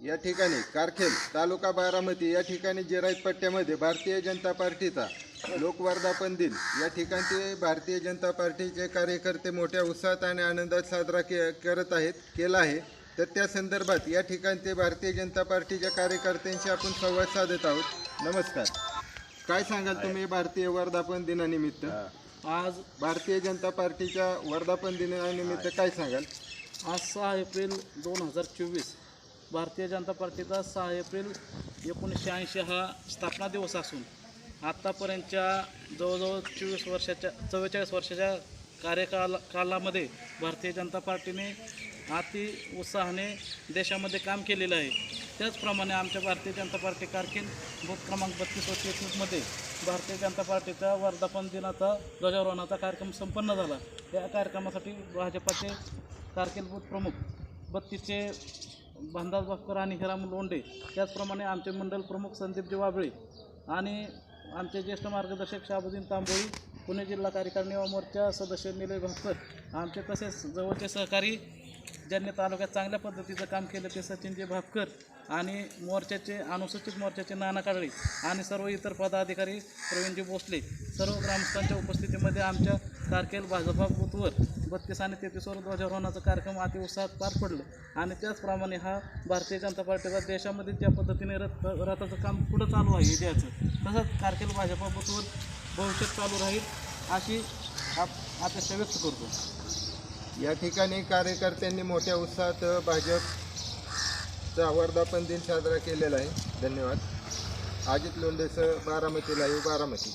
या ठिकाणी कारखेल तालुका बारामती या ठिकाणी जिरायत पट्ट्यामध्ये भारतीय जनता पार्टीचा लोकवर्धापन दिन या ठिकाणचे भारतीय जनता पार्टीचे कार्यकर्ते मोठ्या उत्साहात आणि आनंदात साजरा के करत आहेत केला आहे. तर त्या संदर्भात या ठिकाणचे भारतीय जनता पार्टीच्या कार्यकर्त्यांशी आपण संवाद साधत आहोत. नमस्कार. काय सांगाल तुम्ही भारतीय वर्धापन दिनानिमित्त आज भारतीय जनता पार्टीच्या वर्धापन दिनानिमित्त काय सांगाल? आज सहा एप्रिल दोन हजार चोवीस. भारतीय जनता पार्टीचा सहा एप्रिल एकोणीसशे ऐंशी हा स्थापना दिवस असून आत्तापर्यंतच्या जवळजवळ चोवीस वर्षाच्या चव्वेचाळीस वर्षाच्या कार्यकाल कालामध्ये भारतीय जनता पार्टीने अति उत्साहाने देशामध्ये काम केलेलं आहे. त्याचप्रमाणे आमच्या भारतीय जनता पार्टी कारकीन बूथ क्रमांक बत्तीस व तेहतीसमध्ये भारतीय जनता पार्टीचा वर्धापन दिनाचा ध्वजारोहणाचा कार्यक्रम संपन्न झाला. या कार्यक्रमासाठी भाजपाचे कारकील बूथ प्रमुख बत्तीसचे भानदास भास्कर आणि हिराम लोंडे त्याचप्रमाणे आमचे मंडल प्रमुख संदीपजी वाबळे आणि आमचे ज्येष्ठ मार्गदर्शक शाबुद्दीन तांबोळी पुणे जिल्हा कार्यकारिणी व मोर्चा सदस्य निलय भास्कर आमचे तसेच जवळचे सहकारी ज्यांनी तालुक्यात चांगल्या पद्धतीचं काम केलं ते सचिनजी भापकर आणि मोर्चाचे अनुसूचित मोर्चाचे नाना कादळे आणि सर्व इतर पदाधिकारी प्रवीणजी भोसले सर्व ग्रामस्थांच्या उपस्थितीमध्ये आमच्या कारकेल भाजपा बूथवर बत्तीस आणि तेहतीसवर ध्वजारोहणाचा कार्यक्रम अतिउत्साहात पार पडलं आणि त्याचप्रमाणे हा भारतीय जनता पार्टीचा देशामध्ये ज्या पद्धतीने रथ रथाचं काम पुढं चालू आहे इंडियाचं तसंच कारकेल भाजपा बूथवर भविष्यात चालू राहील अशी आप अपेक्षा व्यक्त करतो. या ठिकाणी कार्यकर्त्यांनी मोठ्या उत्साहात भाजपचा वर्धापन दिन साजरा केलेला आहे. धन्यवाद. अजित लोंढेसह बारामती लाईव्ह बारामती.